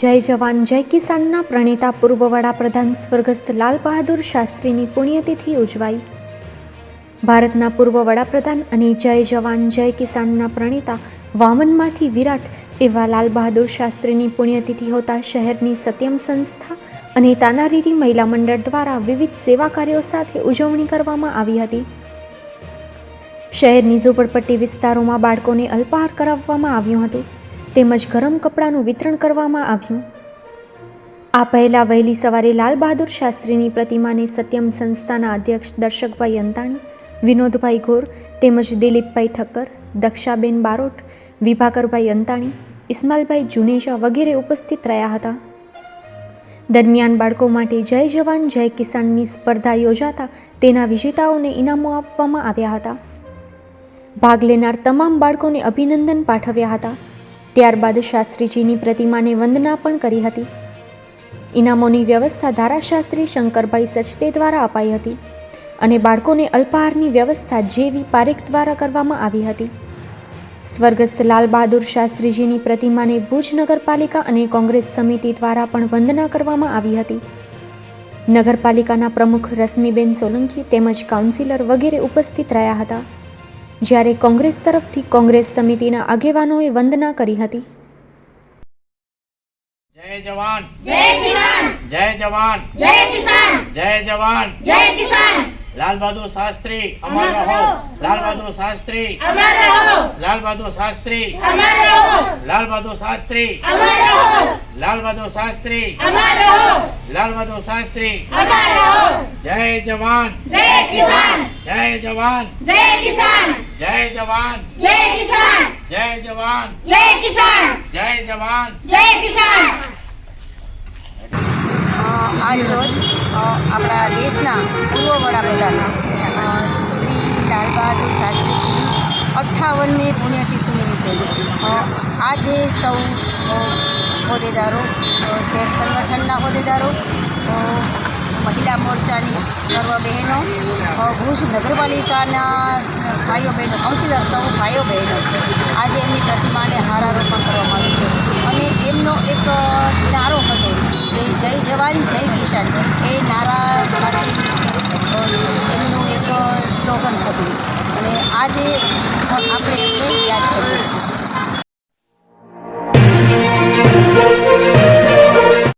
જય જવાન, જય કિસાનના પ્રણેતા પૂર્વ વડાપ્રધાન સ્વર્ગસ્થ લાલ બહાદુર શાસ્ત્રીની પુણ્યતિથિ ઉજવાઈ. ભારતના પૂર્વ વડાપ્રધાન અને જય જવાન, જય કિસાનના પ્રણેતા વામનમાંથી વિરાટ એવા લાલ બહાદુર શાસ્ત્રીની પુણ્યતિથિ હોતા શહેરની સત્યમ સંસ્થા અને તાનારીરી મહિલા મંડળ દ્વારા વિવિધ સેવા કાર્યો સાથે ઉજવણી કરવામાં આવી હતી. શહેરની ઝૂંપડપટ્ટી વિસ્તારોમાં બાળકોને અલ્પાહાર કરાવવામાં આવ્યું હતું. તેમજ ગરમ કપડાનું વિતરણ કરવામાં આવ્યું. આ પહેલાં વહેલી સવારે લાલ બહાદુર શાસ્ત્રીની પ્રતિમાને સત્યમ સંસ્થાના અધ્યક્ષ દર્શકભાઈ અંતાણી, વિનોદભાઈ ગોર તેમજ દિલીપભાઈ ઠક્કર, દક્ષાબેન બારોટ, વિભાકરભાઈ અંતાણી, ઇસ્માલભાઈ જુનેજા વગેરે ઉપસ્થિત રહ્યા હતા. દરમિયાન બાળકો માટે જય જવાન, જય કિસાનની સ્પર્ધા યોજાતા તેના વિજેતાઓને ઇનામો આપવામાં આવ્યા હતા. ભાગ લેનાર તમામ બાળકોને અભિનંદન પાઠવ્યા હતા. ત્યારબાદ શાસ્ત્રીજીની પ્રતિમાને વંદના પણ કરી હતી. ઇનામોની વ્યવસ્થા ધારાશાસ્ત્રી શંકરભાઈ સચદે દ્વારા અપાઈ હતી અને બાળકોને અલ્પાહારની વ્યવસ્થા જેવી પારેખ દ્વારા કરવામાં આવી હતી. સ્વર્ગસ્થ લાલ બહાદુર શાસ્ત્રીજીની પ્રતિમાને ભુજ નગરપાલિકા અને કોંગ્રેસ સમિતિ દ્વારા પણ વંદના કરવામાં આવી હતી. નગરપાલિકાના પ્રમુખ રશ્મિબેન સોલંકી તેમજ કાઉન્સિલર વગેરે ઉપસ્થિત રહ્યા હતા. જ્યારે કોંગ્રેસ તરફથી કોંગ્રેસ સમિતિના આગેવાનોએ વંદના કરી હતી. જય જવાન. જય કિસાન. જય જવાન. જય કિસાન. જય જવાન. જય કિસાન. લાલ બહાદુર શાસ્ત્રી અમર રહો. લાલ બહાદુર શાસ્ત્રી. અમર રહો. લાલ બહાદુર શાસ્ત્રી. અમર રહો. લાલ બહાદુર શાસ્ત્રી. લાલ બહાદુર શાસ્ત્રી. લાલ બહાદુર શાસ્ત્રી. જય જવાન. જય કિસાન. જય જવાન. જય કિસાન. જય જવાન. જય કિસાન. જય જવાન. જય કિસાન. જય જવાન. જય કિસાન. આજ રોજ આપણા દેશના પૂર્વ વડાપ્રધાન શ્રી લાલ બહાદુર શાસ્ત્રીજીની અઠ્ઠાવનમી પુણ્યતિથિ આજે સૌ હોદ્દેદારો શેર સંગઠનના હોદ્દેદારો મહિલા મોરચાની સર્વ બહેનો ભુજ નગરપાલિકાના ભાઈઓ બહેનો કાઉન્સિલર સૌ ભાઈઓ બહેનો, આજે એમની પ્રતિમાને હારારોપણ કરવામાં આવ્યું છે. અને એમનો એક નારો હતો કે જય જવાન, જય કિસાન. એ નારા સાથે એમનું એક સ્લોગન હતું. અને આજે આપણે એમને યાદ છીએ.